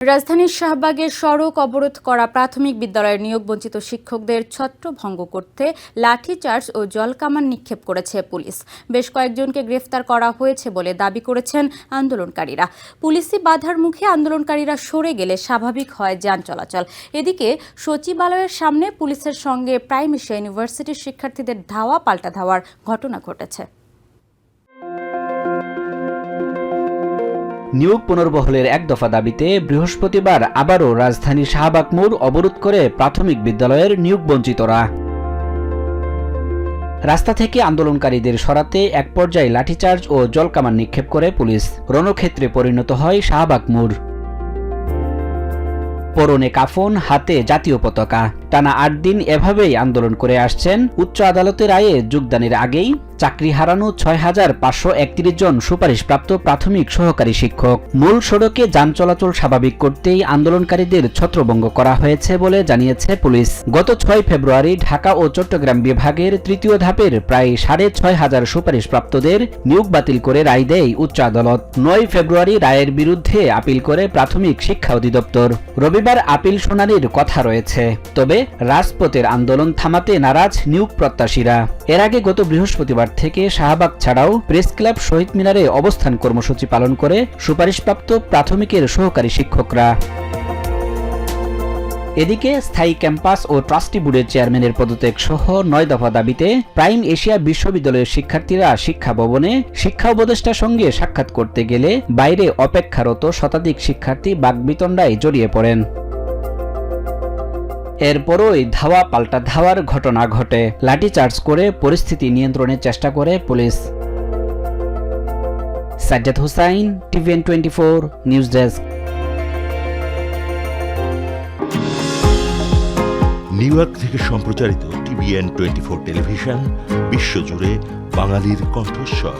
রাজধানীর শাহবাগের সড়ক অবরোধ করা প্রাথমিক বিদ্যালয়ের নিয়োগ বঞ্চিত শিক্ষকদের ছত্রভঙ্গ করতে লাঠিচার্জ ও জলকামান নিক্ষেপ করেছে পুলিশ। বেশ কয়েকজনকে গ্রেফতার করা হয়েছে বলে দাবি করেছেন আন্দোলনকারীরা। পুলিশি বাধার মুখে আন্দোলনকারীরা সরে গেলে স্বাভাবিক হয় যান চলাচল। এদিকে সচিবালয়ের সামনে পুলিশের সঙ্গে প্রাইম এশিয়া ইউনিভার্সিটির শিক্ষার্থীদের ধাওয়া, পাল্টা ধাওয়ার ঘটনা ঘটেছে। নিয়োগ পুনর্বহলের এক দফা দাবিতে বৃহস্পতিবার আবারও রাজধানী শাহবাগ মোড় অবরোধ করে প্রাথমিক বিদ্যালয়ের নিয়োগ বঞ্চিতরা। রাস্তা থেকে আন্দোলনকারীদের সরাতে এক পর্যায়ে লাঠিচার্জ ও জলকামান নিক্ষেপ করে পুলিশ। রণক্ষেত্রে পরিণত হয় শাহবাগ মোড়। পরনে কাফন, হাতে জাতীয় পতাকা। টানা আট দিন এভাবেই আন্দোলন করে আসছেন। উচ্চ আদালতের রায়ে যোগদানের আগেই চাকরি হারানো ছয় হাজার পাঁচশো একত্রিশ জন সুপারিশপ্রাপ্ত প্রাথমিক সহকারী শিক্ষক। মূল সড়কে যান চলাচল স্বাভাবিক করতেই আন্দোলনকারীদের ছত্রভঙ্গ করা হয়েছে বলে জানিয়েছে পুলিশ। গত ছয় ফেব্রুয়ারি ঢাকা ও চট্টগ্রাম বিভাগের তৃতীয় ধাপের প্রায় সাড়ে ছয় হাজার সুপারিশপ্রাপ্তদের নিয়োগ বাতিল করে রায় দেয় উচ্চ আদালত। নয় ফেব্রুয়ারি রায়ের বিরুদ্ধে আপিল করে প্রাথমিক শিক্ষা অধিদপ্তর। রবিবার আপিল শুনানির কথা রয়েছে। তবে রাজপথের আন্দোলন থামাতে নারাজ নিয়োগ প্রত্যাশীরা। এর আগে গত বৃহস্পতিবার থেকে শাহবাগ ছাড়াও প্রেস ক্লাব শহীদ মিনারে অবস্থান কর্মসূচি পালন করে সুপারিশপ্রাপ্ত প্রাথমিকের সহকারী শিক্ষকরা। এদিকে স্থায়ী ক্যাম্পাস ও ট্রাস্টি বোর্ডের চেয়ারম্যানের পদত্যাগ সহ নয় দফা দাবিতে প্রাইম এশিয়া বিশ্ববিদ্যালয়ের শিক্ষার্থীরা শিক্ষা ভবনে শিক্ষা উপদেষ্টার সঙ্গে সাক্ষাৎ করতে গেলে বাইরে অপেক্ষারত শতাধিক শিক্ষার্থী বাগবিতণ্ডায় জড়িয়ে পড়েন। এরপরই ধাওয়া পাল্টা ধাওয়ার ঘটনা ঘটে। লাঠিচার্জ করে পরিস্থিতি নিয়ন্ত্রণের চেষ্টা করে police. Sajjad Hussain, TVN twenty four, news desk. New York থেকে সম্প্রচারিত টিভিএন টোয়েন্টি ফোর টেলিভিশন, বিশ্বজুড়ে বাঙালির কণ্ঠস্বর।